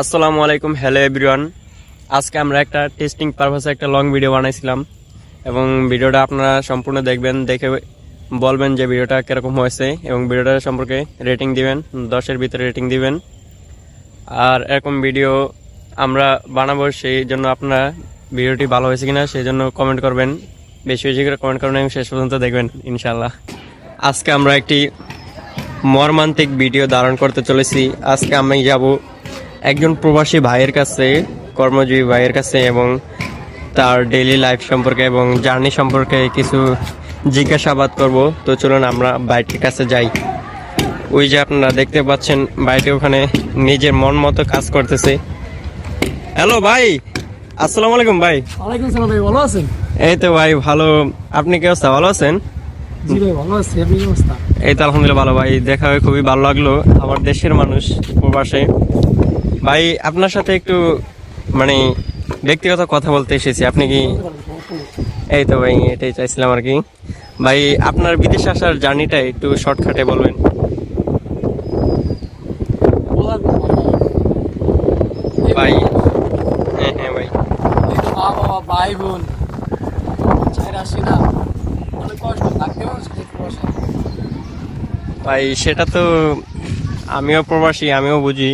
আসসালামু আলাইকুম hello everyone আজকে আমরা একটা টেস্টিং পারপাসে একটা লং ভিডিও বানাইছিলাম এবং ভিডিওটা আপনারা সম্পূর্ণ দেখবেন, দেখে বলবেন যে ভিডিওটা কীরকম হয়েছে এবং ভিডিওটা সম্পর্কে রেটিং দিবেন, দশের ভিতরে রেটিং দিবেন। আর এরকম ভিডিও আমরা বানাবো, সেই জন্য আপনারা ভিডিওটি ভালো হয়েছে কিনা সেই জন্য কমেন্ট করবেন। বেশি বেশি করে কমেন্ট করবেন এবং শেষ পর্যন্ত দেখবেন ইনশাল্লাহ আজকে আমরা একটি মর্মান্তিক ভিডিও ধারণ করতে চলেছি। আজকে আমি যাব একজন প্রবাসী ভাইয়ের কাছে কর্মজীবী ভাইয়ের কাছে এবং তার ডেইলি লাইফ সম্পর্কে এবং জার্নি সম্পর্কে কিছু জিজ্ঞাসাবাদ করব। তো চলুন আমরা বাইটির কাছে যাই। ওই যে আপনারা দেখতে পাচ্ছেন বাইটি ওখানে নিজের মন মতো কাজ করতেছে। হ্যালো ভাই। আসসালামু আলাইকুম ভাই। ওয়ালাইকুম সালাম ভাই ভালো আছেন? এই তো ভাই ভালো। আপনি কি অবস্থা? ভালো আছেন? জি ভাই ভালো আছি। আপনি কি অবস্থা? এই তো আলহামদুলিল্লাহ ভালো ভাই। দেখা হয়ে খুবই ভালো লাগল। আমার দেশের মানুষ প্রবাসে। ভাই আপনার সাথে একটু মানে ব্যক্তিগত কথা বলতে এসেছি। আপনি কি এই তো ভাই এটাই চাইছিলাম আর কি। ভাই আপনার বিদেশে আসার জার্নিটা একটু শর্টকাটে বলবেন। ভাই হ্যাঁ হ্যাঁ ভাই। মা বাবা ভাই বোন আসি না। অনেক কষ্ট থাকতে মানুষ দেখতে বসে ভাই সেটা তো আমিও প্রবাসী আমিও বুঝি।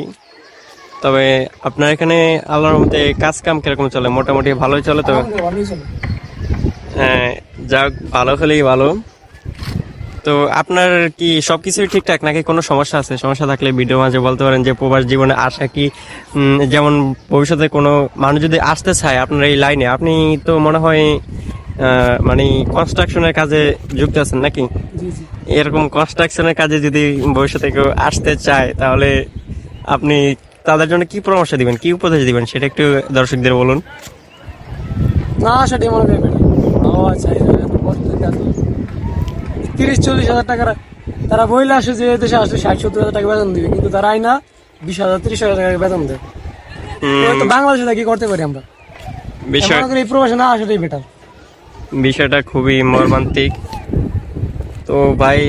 তবে আপনার এখানে আল্লাহর মধ্যে কাজ কাম কীরকম চলে? মোটামুটি ভালোই চলে তো? হ্যাঁ যাক ভালো হলেই ভালো। তো আপনার কি সবকিছুই ঠিকঠাক নাকি কোনো সমস্যা আছে? সমস্যা থাকলে ভিডিও মাঝে বলতে পারেন যে প্রবাস জীবনে আসা কি যেমন ভবিষ্যতে কোনো মানুষ যদি আসতে চায় আপনার এই লাইনে আপনি তো মনে হয় মানে কনস্ট্রাকশনের কাজে যুক্ত আছেন নাকি? এরকম কনস্ট্রাকশনের কাজে যদি ভবিষ্যতে কেউ আসতে চায় তাহলে আপনি তাদের জন্য কি পরামর্শ দিবেন? কি উপদেশ দিবেন? সেটা একটু দর্শকদের বলুন। না সেটাই মনে বাবা চাই। তিরিশ চল্লিশ হাজার টাকার তারা বইলে আসে যে দেশে ষাট সত্তর হাজার টাকা বেতন দিবে কিন্তু তারা না বিশ হাজার তিরিশ হাজার টাকা বেতন দেয়। তো বাংলাদেশে কি করতে পারি আমরা। বিষয় এই প্রবাসে না আসাটাই বেটার বিষয়টা খুবই মর্মান্তিক। তো ভাই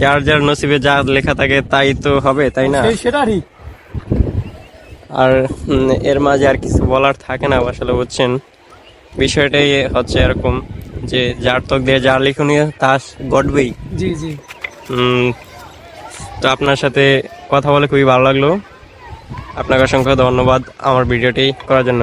যার যার নসিবে যা লেখা থাকে তাই তো হবে তাই না? সেটা ঠিক আর এর মাঝে আর কিছু বলার থাকে না আসলে বুঝছেন। বিষয়টাই হচ্ছে এরকম যে যার তক দিয়ে যার লিখনীয় তা ঘটবেই। জি জি। তো আপনার সাথে কথা বলে খুবই ভালো লাগল। আপনাকে অসংখ্য ধন্যবাদ আমার ভিডিওটি করার জন্য।